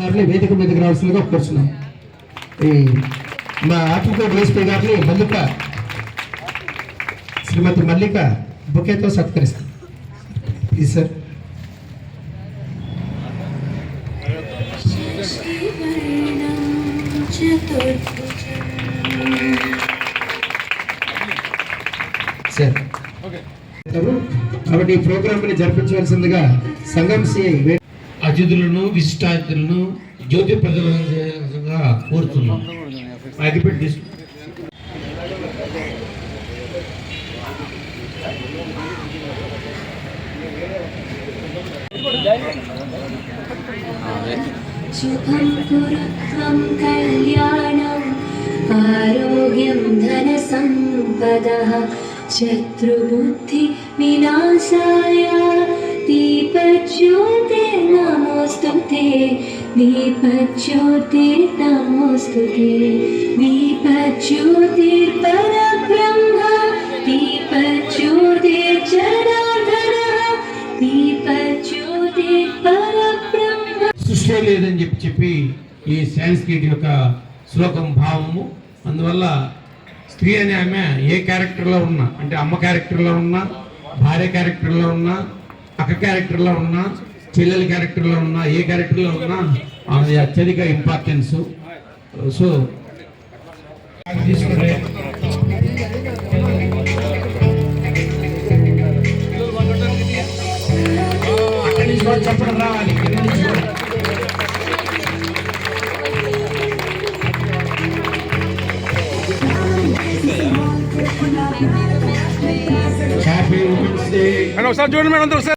గారిని వేదిక మీదకి రావాల్సిందిగా కోరుతున్నాం ఈ మా ఆత్మకూరు డిఎస్పీ గారిని మల్లిక శ్రీమతి మల్లిక బుకేతో సత్కరిస్తాం. ఈ సార్. సార్. కాబట్టి ఈ ప్రోగ్రామ్ని జరిపించవలసిందిగా సంఘం సిఐ బాధ్యతలను విశిష్టాతులను జ్యోతి ప్రజలంగా కోరుతున్నాం ఐ రిపీట్ దిస్ ശുഭം പുരത്വം കല്യാണം ആരോഗ്യം ധനസമ്പദ दीपज्योतिर्नमोऽस्तु ते दीपज्योतिर्परब्रह्म दीपज्योतिर्जनार्दनः दीपज्योतिर्परब्रह्म సృష్టి లేదని చెప్పి చెప్పి ఈ సాంస్క్రిట్ యొక్క శ్లోకం భావము అందువల్ల స్త్రీ అనే ఆమె ఏ క్యారెక్టర్లో ఉన్నా అంటే అమ్మ క్యారెక్టర్లో ఉన్నా భార్య క్యారెక్టర్లో ఉన్నా అక్క క్యారెక్టర్లో ఉన్నా చెల్లెల క్యారెక్టర్లో ఉన్నా ఏ క్యారెక్టర్లో ఉన్నా ఆమె అత్యధిక ఇంపార్టెన్స్ సో తీసుకుంటే చెప్పడం రావాలి హ్యాపీ ఉమెన్స్ డే మేడం ఒకసారి చూడండి మేడం అందరూ ఒకసారి.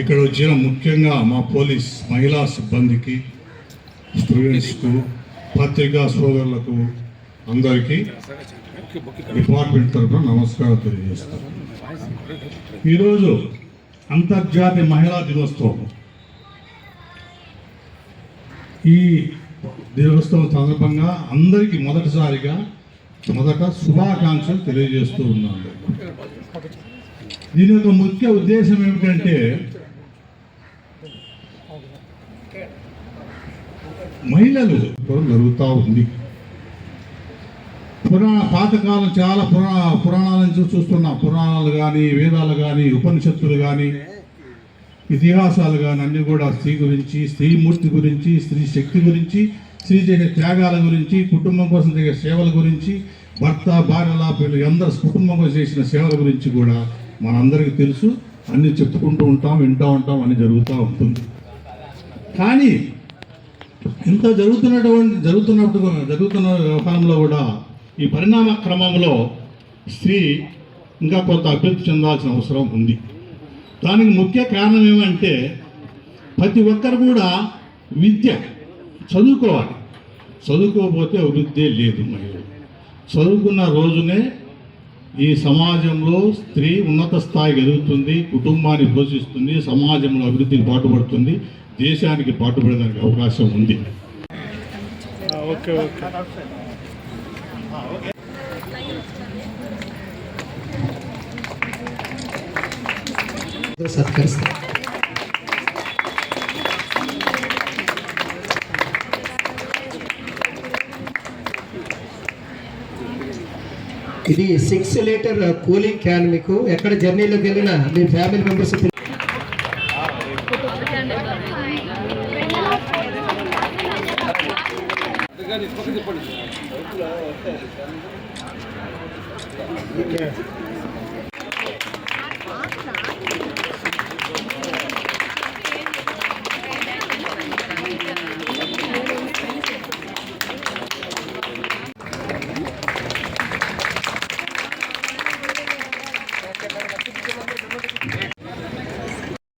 ఇక్కడ వచ్చిన ముఖ్యంగా మా పోలీస్ మహిళా సిబ్బందికి స్టూడెంట్స్కు పత్రికా సోదరులకు అందరికీ డిపార్ట్మెంట్ తరఫున నమస్కారం తెలియజేస్తాను ఈరోజు అంతర్జాతీయ మహిళా దినోత్సవం. ఈ దినోత్సవం సందర్భంగా అందరికీ మొదటిసారిగా మొదట శుభాకాంక్షలు తెలియజేస్తూ ఉన్నాను. దీని యొక్క ముఖ్య ఉద్దేశం ఏమిటంటే మహిళలు జరుగుతూ ఉంది. పురాణ పాతకాలం చాలా పురాణ పురాణాల నుంచి చూస్తున్నాం. పురాణాలు కానీ వేదాలు కానీ ఉపనిషత్తులు కానీ ఇతిహాసాలు కానీ అన్నీ కూడా స్త్రీ గురించి స్త్రీ మూర్తి గురించి స్త్రీ శక్తి గురించి స్త్రీ చేసే త్యాగాల గురించి కుటుంబం కోసం చేసే సేవల గురించి భర్త భార్యల పిల్లలు అందరూ కుటుంబం కోసం చేసిన సేవల గురించి కూడా మనందరికీ తెలుసు. అన్నీ చెప్పుకుంటూ ఉంటాం వింటూ ఉంటాం అని జరుగుతూ ఉంటుంది. కానీ ఇంత జరుగుతున్నటువంటి జరుగుతున్నట్టు జరుగుతున్న వ్యవహారంలో కూడా ఈ పరిణామ క్రమంలో స్త్రీ ఇంకా కొంత అభివృద్ధి చెందాల్సిన అవసరం ఉంది. దానికి ముఖ్య కారణం ఏమంటే ప్రతి ఒక్కరు కూడా విద్య చదువుకోవాలి. చదువుకోకపోతే అభివృద్ధి లేదు మహిళలు. చదువుకున్న రోజునే ఈ సమాజంలో స్త్రీ ఉన్నత స్థాయికి ఎదుగుతుంది కుటుంబాన్ని పోషిస్తుంది సమాజంలో అభివృద్ధికి పాటుపడుతుంది దేశానికి పాటుపడడానికి అవకాశం ఉంది. ఓకే ఓకే ఇది సిక్స్ లీటర్ కూలింగ్ క్యాన్ మీకు ఎక్కడ జర్నీలోకి వెళ్ళినా మీ ఫ్యామిలీ మెంబర్స్ చెప్పండి